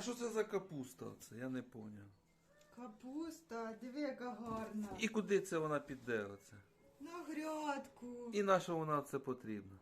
А що це за капуста? Оце? Я не поняв. Капуста, диви, яка гарна. І куди це вона піде оце? На грядку. І на що вона це потрібно?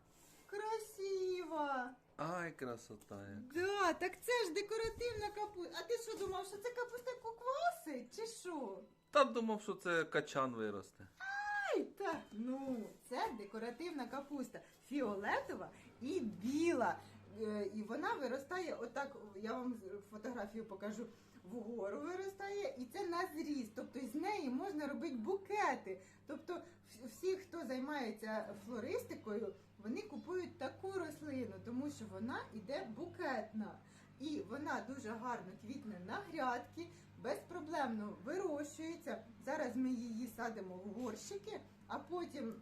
Красива. Ай, красота. яка. Да, так це ж декоративна капуста. А ти що думав, що це капуста кукваси? Чи що? Та думав, що це качан виросте. Ай, так, ну, це декоративна капуста. Фіолетова і біла. Е, І вона виростає отак, я вам фотографію покажу. Вгору виростає, і це на зріст. Тобто з неї можна робити букети. Тобто, всі, хто займається флористикою, вони купують таку рослину, тому що вона іде букетна. І вона дуже гарно квітне на грядки, безпроблемно вирощується. Зараз ми її садимо в горщики, а потім,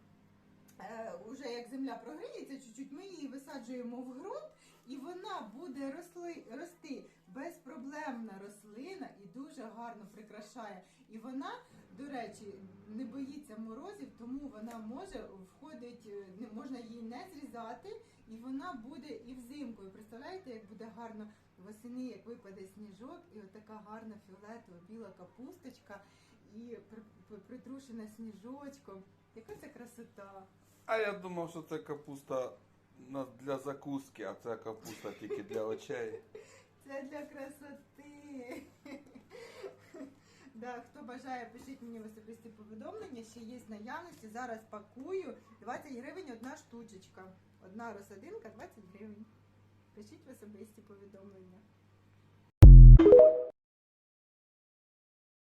е, уже як земля прогріється, чуть-чуть ми її висаджуємо в ґрунт, і вона буде росли, рости безпроблемна рослина і дуже гарно прикрашає. І вона, до речі, не боїться морозів, тому вона може входить, е, можна її не зрізати, і вона буде і взимку. І представляєте, як буде гарно восени, як випаде сніжок, і отака гарна фіолетова біла капусточка, і при- при- притрушена сніжочком. Яка це красота! А я думав, що це капуста на- для закуски, а це капуста тільки для очей. Це для красоти. Да, хто бажає, пишіть мені в особисті повідомлення, ще є наявності. Зараз пакую 20 гривень одна штучечка. Одна розсадинка 20 гривень. Пишіть в особисті повідомлення.